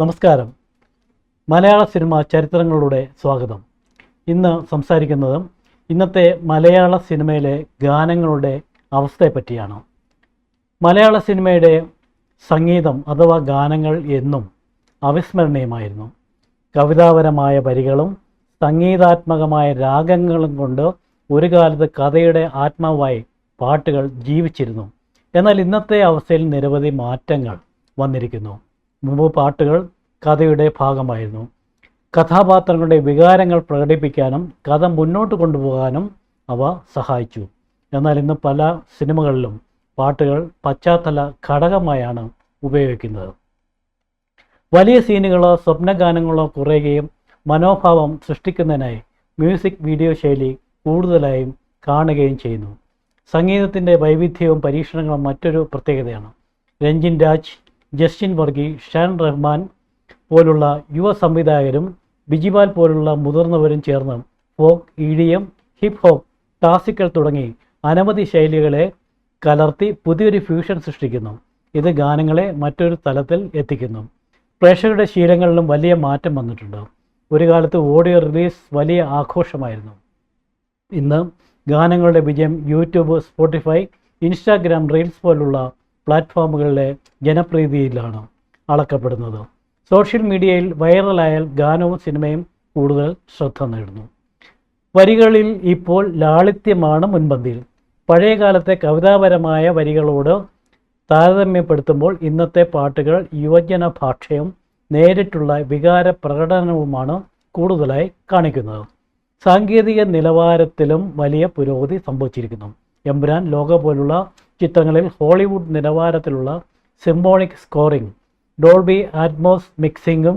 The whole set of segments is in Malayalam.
നമസ്കാരം. മലയാള സിനിമ ചരിത്രങ്ങളുടെ സ്വാഗതം. ഇന്ന് സംസാരിക്കുന്നത് ഇന്നത്തെ മലയാള സിനിമയിലെ ഗാനങ്ങളുടെ അവസ്ഥയെപ്പറ്റിയാണ്. മലയാള സിനിമയുടെ സംഗീതം അഥവാ ഗാനങ്ങൾ എന്നും അവിസ്മരണീയമായിരുന്നു. കവിതാപരമായ വരികളും സംഗീതാത്മകമായ രാഗങ്ങളും കൊണ്ട് ഒരു കാലത്ത് കഥയുടെ ആത്മാവായി പാട്ടുകൾ ജീവിച്ചിരുന്നു. എന്നാൽ ഇന്നത്തെ അവസ്ഥയിൽ നിരവധി മാറ്റങ്ങൾ വന്നിരിക്കുന്നു. മുമ്പ് പാട്ടുകൾ കഥയുടെ ഭാഗമായിരുന്നു. കഥാപാത്രങ്ങളുടെ വികാരങ്ങൾ പ്രകടിപ്പിക്കാനും കഥ മുന്നോട്ട് കൊണ്ടുപോകാനും അവ സഹായിച്ചു. എന്നാൽ ഇന്ന് പല സിനിമകളിലും പാട്ടുകൾ പശ്ചാത്തല ഘടകമായാണ് ഉപയോഗിക്കുന്നത്. വലിയ സീനുകളോ സ്വപ്നഗാനങ്ങളോ കുറയുകയും മനോഭാവം സൃഷ്ടിക്കുന്നതിനായി മ്യൂസിക് വീഡിയോ ശൈലി കൂടുതലായും കാണുകയും ചെയ്യുന്നു. സംഗീതത്തിന്റെ വൈവിധ്യവും പരീക്ഷണങ്ങളും മറ്റൊരു പ്രത്യേകതയാണ്. രഞ്ജിൻ രാജ് ജസ്റ്റിൻ വർഗി ഷാൻ റഹ്മാൻ പോലുള്ള യുവ സംവിധായകരും ബിജിപാൽ പോലുള്ള മുതിർന്നവരും ചേർന്ന് folk idiom hip hop classical തുടങ്ങി അനവധി ശൈലികളെ കലർത്തി പുതിയൊരു ഫ്യൂഷൻ സൃഷ്ടിക്കുന്നു. ഇത് ഗാനങ്ങളെ മറ്റൊരു തലത്തിൽ എത്തിക്കുന്നു. പ്രേക്ഷകരുടെ ശീലങ്ങളിലും വലിയ മാറ്റം വന്നിട്ടുണ്ട്. ഒരു കാലത്ത് ഓഡിയോ റിലീസ് വലിയ ആഘോഷമായിരുന്നു. ഇന്ന് ഗാനങ്ങളുടെ വിജയം യൂട്യൂബ് സ്പോട്ടിഫൈ ഇൻസ്റ്റാഗ്രാം റീൽസ് പോലുള്ള പ്ലാറ്റ്ഫോമുകളിലെ ജനപ്രീതിയിലാണ് അളക്കപ്പെടുന്നത്. സോഷ്യൽ മീഡിയയിൽ വൈറലായാൽ ഗാനവും സിനിമയും കൂടുതൽ ശ്രദ്ധ നേടുന്നു. വരികളിൽ ഇപ്പോൾ ലാളിത്യമാണ് മുൻപന്തിയിൽ. പഴയകാലത്തെ കവിതാപരമായ വരികളോട് താരതമ്യപ്പെടുത്തുമ്പോൾ ഇന്നത്തെ പാട്ടുകൾ യുവജന ഭാഷയും നേരിട്ടുള്ള വികാര പ്രകടനവുമാണ് കൂടുതലായി കാണിക്കുന്നത്. സാങ്കേതിക നിലവാരത്തിലും വലിയ പുരോഗതി സംഭവിച്ചിരിക്കുന്നു. എംബ്രാൻ ലോക പോലുള്ള ചിത്രങ്ങളിൽ ഹോളിവുഡ് നിലവാരത്തിലുള്ള സിംബോണിക് സ്കോറിംഗ് ഡോൾബി ആറ്റ്മോസ് മിക്സിങ്ങും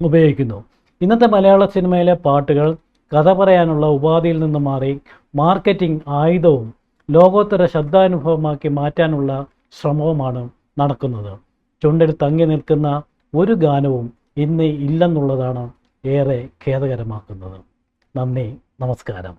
ഉപയോഗിക്കുന്നു. ഇന്നത്തെ മലയാള സിനിമയിലെ പാട്ടുകൾ കഥ പറയാനുള്ള ഉപാധിയിൽ നിന്ന് മാറി മാർക്കറ്റിംഗ് ആയുധവും ലോകോത്തര ശബ്ദാനുഭവമാക്കി മാറ്റാനുള്ള ശ്രമവുമാണ് നടക്കുന്നത്. ചുണ്ടിൽ തങ്ങി നിൽക്കുന്ന ഒരു ഗാനവും ഇന്ന് ഇല്ലെന്നുള്ളതാണ് ഏറെ ഖേദകരമാക്കുന്നത്. നന്ദി നമസ്കാരം.